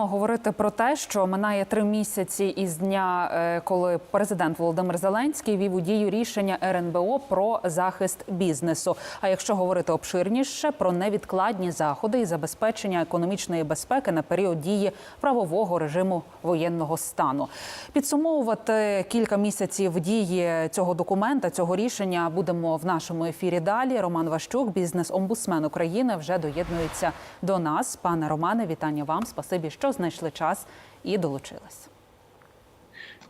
Говорити про те, що минає три місяці із дня, е, коли президент Володимир Зеленський вів у дію рішення РНБО про захист бізнесу. А якщо говорити обширніше про невідкладні заходи і забезпечення економічної безпеки на період дії правового режиму воєнного стану, підсумовувати кілька місяців дії цього документа, цього рішення будемо в нашому ефірі далі. Роман Ващук, бізнес-омбудсмен України, вже доєднується до нас. Пане Романе, вітання вам. Спасибі, що знайшли час і долучились.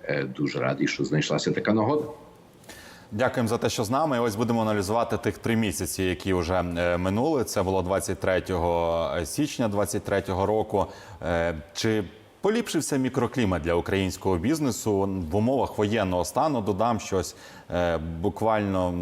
Е, Дуже радий, що знайшлася така нагода. Дякуємо за те, що з нами. І Ось будемо аналізувати тих три місяці, які вже е, минули. Це було 23 січня 23 року. Е, Чи поліпшився мікроклімат для українського бізнесу в умовах воєнного стану? Додам щось е, буквально.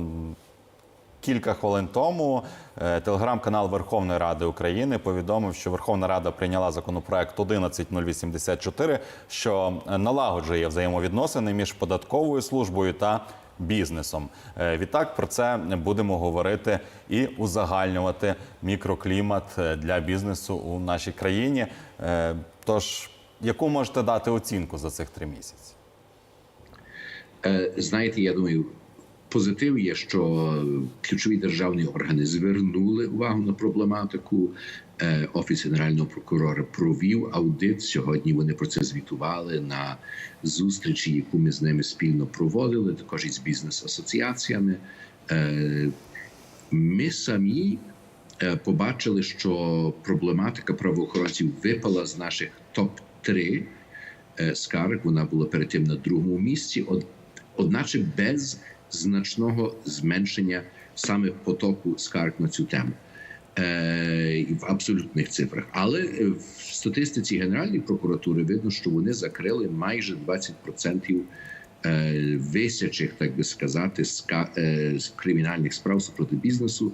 Кілька хвилин тому е, телеграм-канал Верховної Ради України повідомив, що Верховна Рада прийняла законопроект 11084, що налагоджує взаємовідносини між податковою службою та бізнесом. Е, Відтак про це будемо говорити і узагальнювати мікроклімат е, для бізнесу у нашій країні. Тож, яку можете дати оцінку за цих три місяці? Знаєте, я думаю, позитив є, що ключові державні органи звернули увагу на проблематику. Е, Офіс генерального прокурора провів аудит. Сьогодні вони про це звітували на зустрічі, яку ми з ними спільно проводили, також із бізнес-асоціаціями. Е, Ми самі е, побачили, що проблематика правоохоронців випала з наших топ 3 скарг. Вона була перед тим на другому місці, од- одначе без значного зменшення саме потоку скарг на цю тему. Е, в абсолютних цифрах, але е, в статистиці Генеральної прокуратури видно, що вони закрили майже 20% е, висячих, так би сказати, ска, е, кримінальних справ супроти бізнесу.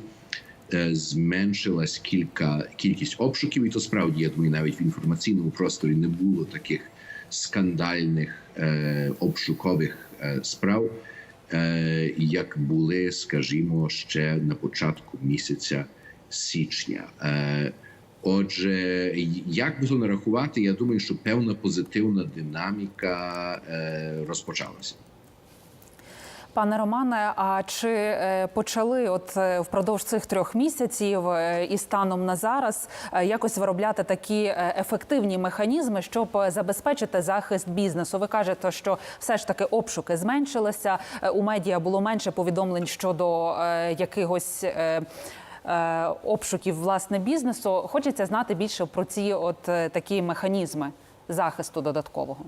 Зменшилась кілька кількість обшуків, і то справді я думаю, навіть в інформаційному просторі не було таких скандальних е, обшукових е, справ, як були, скажімо, ще на початку місяця січня. Е, Отже, як би то нарахувати, я думаю, що певна позитивна динаміка е, розпочалася. Пане Романе, а чи е, почали от е, впродовж цих трьох місяців е, і станом на зараз якось виробляти такі ефективні механізми, щоб забезпечити захист бізнесу? Ви кажете, що все ж таки обшуки зменшилися. У медіа було менше повідомлень щодо якихось. Обшуків власне бізнесу хочеться знати більше про ці от такі механізми захисту додаткового.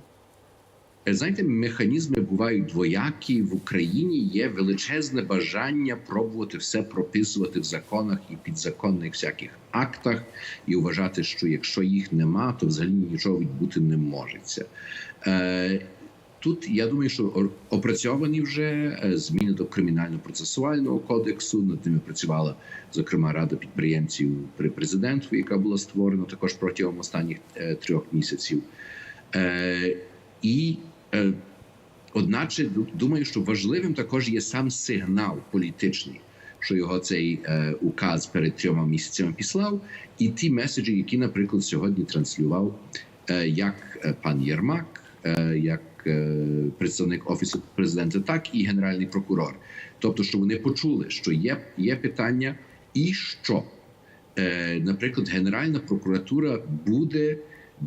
Знаєте, механізми бувають двоякі в Україні. Є величезне бажання пробувати все прописувати в законах і підзаконних всяких актах, і вважати, що якщо їх нема, то взагалі нічого відбути не можеться. Е, Тут я думаю, що опрацьовані вже е, зміни до кримінально-процесуального кодексу. Над ними працювала зокрема рада підприємців при президенту, яка була створена також протягом останніх е, трьох місяців. І одначе думаю, що важливим також є сам сигнал політичний, що його цей е, указ перед трьома місяцями післав, і ті меседжі, які, наприклад, сьогодні транслював е, як е, пан Єрмак, е, як е, представник офісу президента, так і генеральний прокурор. Тобто, що вони почули, що є, є питання, і що, е, наприклад, Генеральна прокуратура буде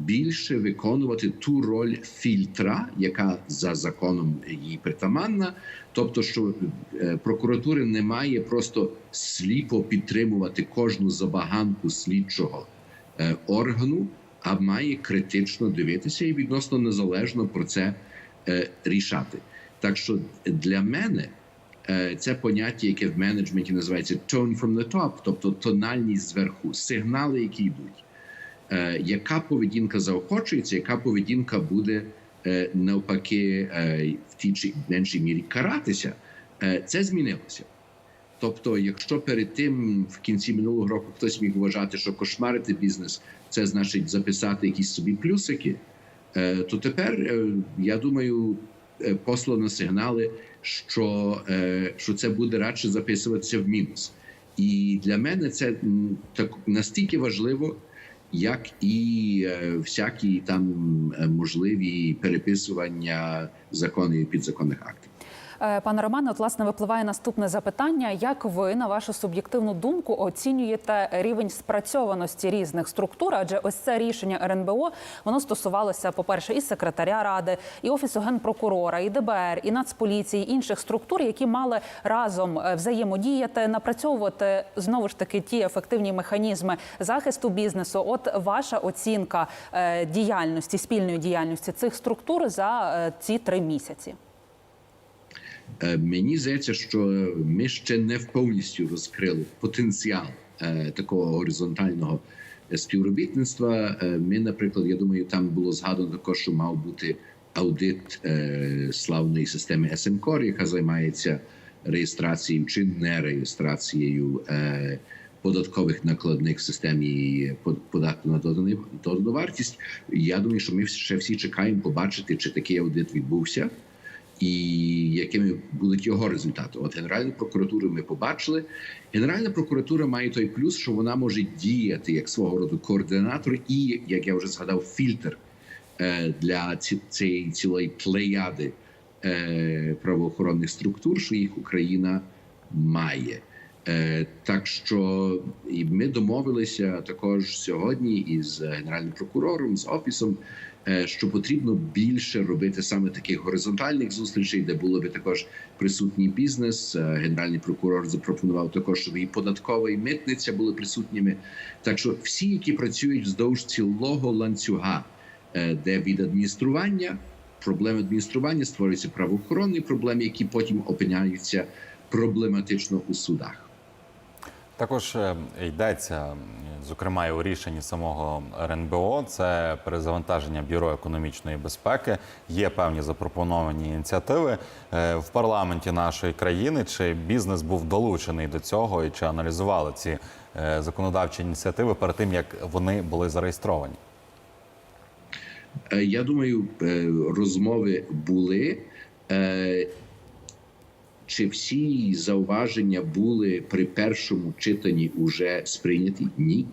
більше виконувати ту роль фільтра, яка за законом їй притаманна. Тобто, що е, прокуратури не має просто сліпо підтримувати кожну забаганку слідчого е, органу, а має критично дивитися і відносно незалежно про це е, рішати. Так що для мене це поняття, яке в менеджменті називається tone from the top, тобто тональність зверху, сигнали, які йдуть. Е, яка поведінка заохочується, яка поведінка буде е, навпаки е, в тій чи меншій мірі каратися, це змінилося. Тобто, якщо перед тим в кінці минулого року хтось міг вважати, що кошмарити бізнес це значить записати якісь собі плюсики, то тепер я думаю, послано сигнали, що, що це буде радше записуватися в мінус. І для мене це так настільки важливо, як і е, всякі там е, можливі переписування законів і підзаконних актів. Е, Пане Романе, от власне випливає наступне запитання: як ви, на вашу суб'єктивну думку, оцінюєте рівень спрацьованості різних структур? Адже ось це рішення РНБО воно стосувалося, по-перше, і секретаря ради, і офісу генпрокурора, і ДБР, і Нацполіції, і інших структур, які мали разом е, взаємодіяти, напрацьовувати знову ж таки ті ефективні механізми захисту бізнесу. От ваша оцінка е, діяльності, спільної діяльності цих структур за ці три місяці. Е, Мені здається, що ми ще не повністю розкрили потенціал е, такого горизонтального співробітництва. Е, Ми, наприклад, я думаю, там було згадано також, що мав бути аудит славної системи SMCOR, яка займається реєстрацією чи не реєстрацією податкових накладних в системі под- податку на додану вартість. Я думаю, що ми ще всі чекаємо побачити, чи такий аудит відбувся і якими будуть його результати. От Генеральну прокуратуру ми побачили. Генеральна прокуратура має той плюс, що вона може діяти як свого роду координатор і, як я вже згадав, фільтр е, для ці- цієї цілої плеяди е, правоохоронних структур, що їх Україна має. Е, Так що і ми домовилися також сьогодні із генеральним прокурором, з офісом, що потрібно більше робити саме таких горизонтальних зустрічей, де було би також присутній бізнес. Е, Генеральний прокурор запропонував також, щоб і податкова, і митниця були присутніми. Так що всі, які працюють вздовж цілого ланцюга, е, де від адміністрування проблеми адміністрування створюються правоохоронні проблеми, які потім опиняються проблематично у судах. Також е, йдеться, зокрема, і у рішенні самого РНБО, це перезавантаження бюро економічної безпеки. Є певні запропоновані ініціативи Е, в парламенті нашої країни. Чи бізнес був долучений до цього, і чи аналізували ці е, законодавчі ініціативи перед тим, як вони були зареєстровані? Я думаю, розмови були. Чи всі зауваження були при першому читанні уже сприйняті? Ні.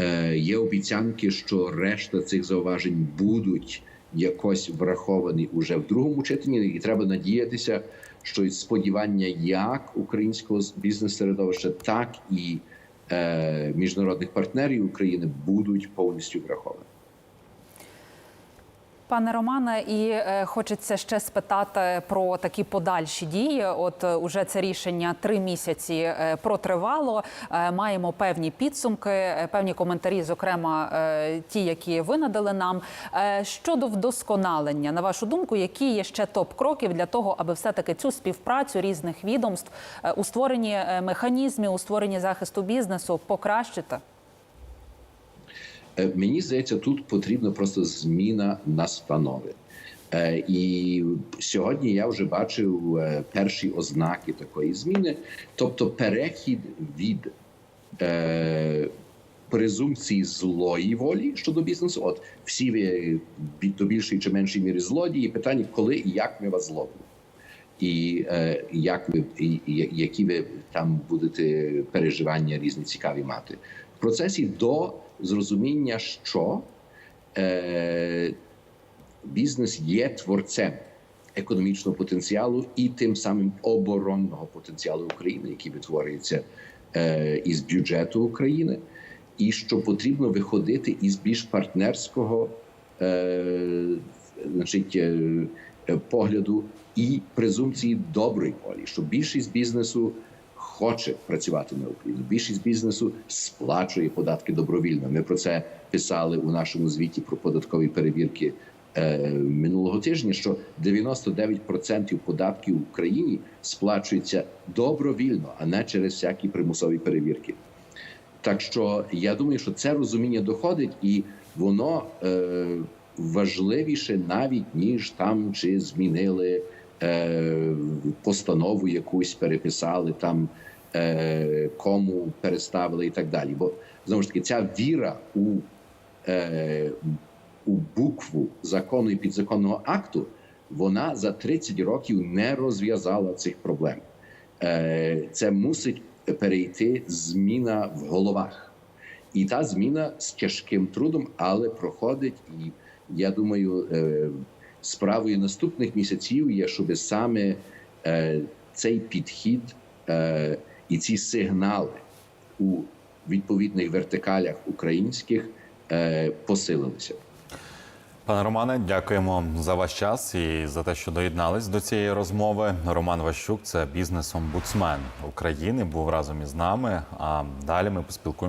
Е, Є обіцянки, що решта цих зауважень будуть якось враховані уже в другому читанні, і треба надіятися, що сподівання як українського бізнес-середовища, так і е, міжнародних партнерів України будуть повністю враховані. Пане Романе, і е, хочеться ще спитати про такі подальші дії. От е, уже це рішення три місяці е, протривало. Маємо певні підсумки, певні коментарі, зокрема ті, які ви надали нам. Щодо вдосконалення, на вашу думку, які є ще топ кроків для того, аби все таки цю співпрацю різних відомств у створенні механізмів, у створенні захисту бізнесу покращити? Е, Мені здається, тут потрібна просто зміна настанови. Е, І сьогодні я вже бачив е, перші ознаки такої зміни, тобто перехід від презумпції злої волі щодо бізнесу. От всі ви до більшої чи меншої міри злодії. Питання, коли і як ми вас зловимо. І е, як ви і які ви там будете переживання різні цікаві мати в процесі до зрозуміння, що е, бізнес є творцем економічного потенціалу і тим самим оборонного потенціалу України, який витворюється е, із бюджету України, і що потрібно виходити із більш партнерського е, значить, е, е, погляду і презумпції доброї волі, що більшість бізнесу хоче працювати на Україну. Більшість бізнесу сплачує податки добровільно. Ми про це писали у нашому звіті про податкові перевірки е, минулого тижня. Що 99% податків в Україні сплачується добровільно, а не через всякі примусові перевірки. Так що я думаю, що це розуміння доходить, і воно е, важливіше навіть ніж там чи змінили постанову якусь, переписали там е, кому переставили і так далі. Бо знову ж таки ця віра у, е, у букву закону і підзаконного акту вона за 30 років не розв'язала цих проблем. Е, Це мусить перейти зміна в головах. І та зміна з тяжким трудом, але проходить. І я думаю, е, справою наступних місяців є, щоб саме е, цей підхід е, і ці сигнали у відповідних вертикалях українських е, посилилися. Пане Романе, дякуємо за ваш час і за те, що доєднались до цієї розмови. Роман Ващук, це бізнес-омбудсмен України, був разом із нами. А далі ми поспілкуємося.